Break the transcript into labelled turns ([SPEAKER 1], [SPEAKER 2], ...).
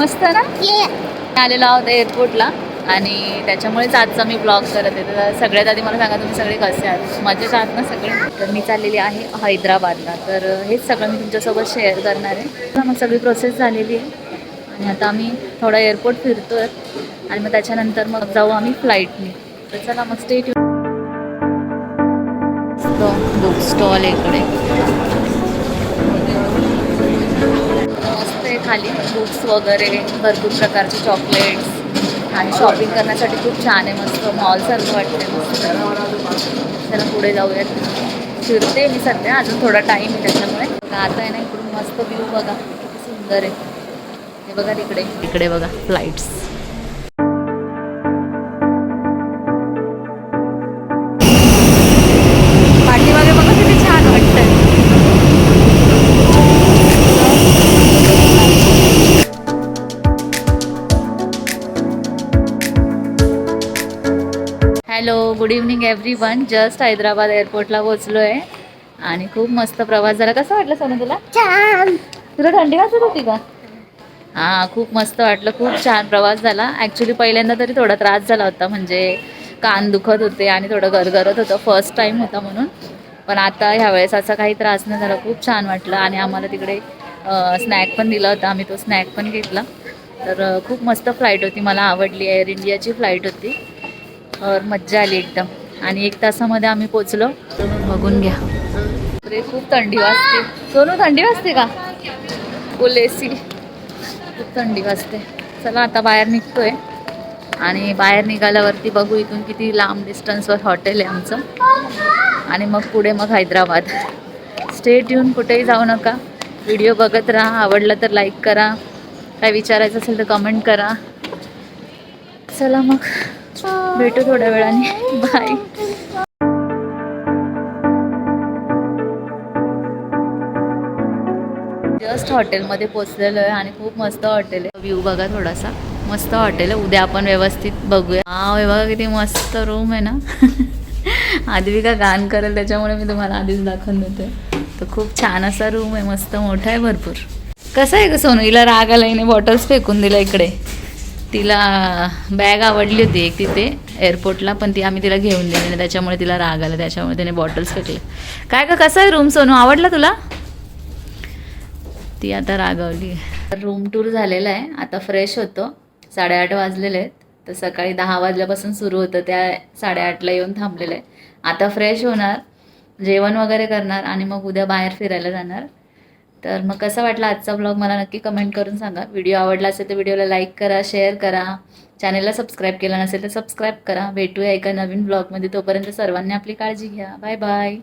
[SPEAKER 1] मस्त ना? आलेलो आहोत एअरपोर्टला आणि त्याच्यामुळेच आजचा मी ब्लॉग करत आहे. तर सगळ्यात आधी मला सांगा तुम्ही सगळे कसे आहात? मजेत आहात ना सगळे? तर मी चाललेली आहे हैदराबादला. तर हेच सगळं मी तुमच्यासोबत शेअर करणार आहे. मग सगळी प्रोसेस झालेली आहे. आणि आता आम्ही थोडा एअरपोर्ट फिरतोय. आणि मग त्याच्यानंतर मग जाऊ आम्ही फ्लाईटने तर चला मग स्टेट बुक स्टॉल इकडे. खाली बुक्स वगैरे भरपूर प्रकारचे चॉकलेट्स आणि शॉपिंग करण्यासाठी खूप छान आहे मस्त मॉलसारखं वाटते मस्त चला पुढे जाऊयात. फिरते मी सध्या अजून थोडा टाईम आहे त्याच्यामुळे. बघा, आता आहे ना इकडून मस्त व्ह्यू बघा. किती सुंदर आहे. हे बघा तिकडे. इकडे बघा flights hello good evening everyone just Hyderabad एअरपोर्टला पोचलो आहे आणि खूप मस्त प्रवास झाला. कसं वाटलं सोनू तुला? तुला थंडी वाजत होती का? हां खूप मस्त वाटलं. खूप छान प्रवास झाला. ॲक्च्युली पहिल्यांदा तरी थोडा त्रास झाला होता. म्हणजे कान दुखत होते आणि थोडं गरगरत होतं. फर्स्ट टाईम होता म्हणून. पण आता ह्यावेळेस असा काही त्रास नाही झाला. खूप छान वाटलं. आणि आम्हाला तिकडे स्नॅक पण दिला होता. आम्ही तो स्नॅक पण घेतला. तर खूप मस्त फ्लाईट होती. मला आवडली एअर इंडियाची फ्लाईट होती. और मज्जा आली एकदम. आणि एक तासामध्ये आम्ही पोचलो. बघून घ्या. अरे खूप थंडी वाजते. सोनू थंडी वाजते का? फुल एसी खूप थंडी वाजते. चला आता बाहेर निघतोय. आणि बाहेर निघाल्यावरती बघू इथून किती लांब डिस्टन्सवर हॉटेल आहे आमचं. आणि मग पुढे मग हैदराबाद. स्टेट येऊन कुठेही जाऊ नका. व्हिडिओ बघत राहा. आवडला तर लाईक करा. काय विचारायचं असेल तर कमेंट करा. चला मग. भेटू थोड्या वेळाने. बाय जस्ट हॉटेलमध्ये पोचलेलो आहे आणि खूप मस्त हॉटेल आहे. व्ह्यू बघा थोडासा. मस्त हॉटेल आहे. उद्या आपण व्यवस्थित बघूया. हा बघा किती मस्त रूम आहे ना. आधी का गाण करेल त्याच्यामुळे मी तुम्हाला आधीच दाखवून देते. तर खूप छान असा रूम आहे. मस्त मोठा आहे भरपूर. कसं आहे का सोनू? हिला राग आला हिने बॉटल्स फेकून दिला इकडे. तिला बॅग आवडली होती एक तिथे एअरपोर्टला पण ती आम्ही तिला घेऊन दिली आणि त्याच्यामुळे तिला राग आला. त्याच्यामुळे तिने बॉटल्स फेकले काय का कसं आहे रूम सोनू? आवडला तुला? ती आता रागवली. रूम टूर झालेला आहे. आता फ्रेश होतो. साडेआठ वाजलेले आहेत. तर सकाळी दहा वाजल्यापासून सुरू होतं. त्या साडेआठला येऊन थांबलेलं आहे आता फ्रेश होणार. जेवण वगैरे करणार आणि मग उद्या बाहेर फिरायला जाणार. तर मग कसा वाटला आजचा ब्लॉग मला नक्की कमेंट करून सांगा. व्हिडिओ आवडला असेल तर व्हिडिओला लाईक करा शेअर करा. चॅनलला सबस्क्राईब केला नसेल तर सबस्क्राईब करा. भेटूया एका नवीन ब्लॉगमध्ये तोपर्यंत सर्वांनी आपली काळजी घ्या. Bye bye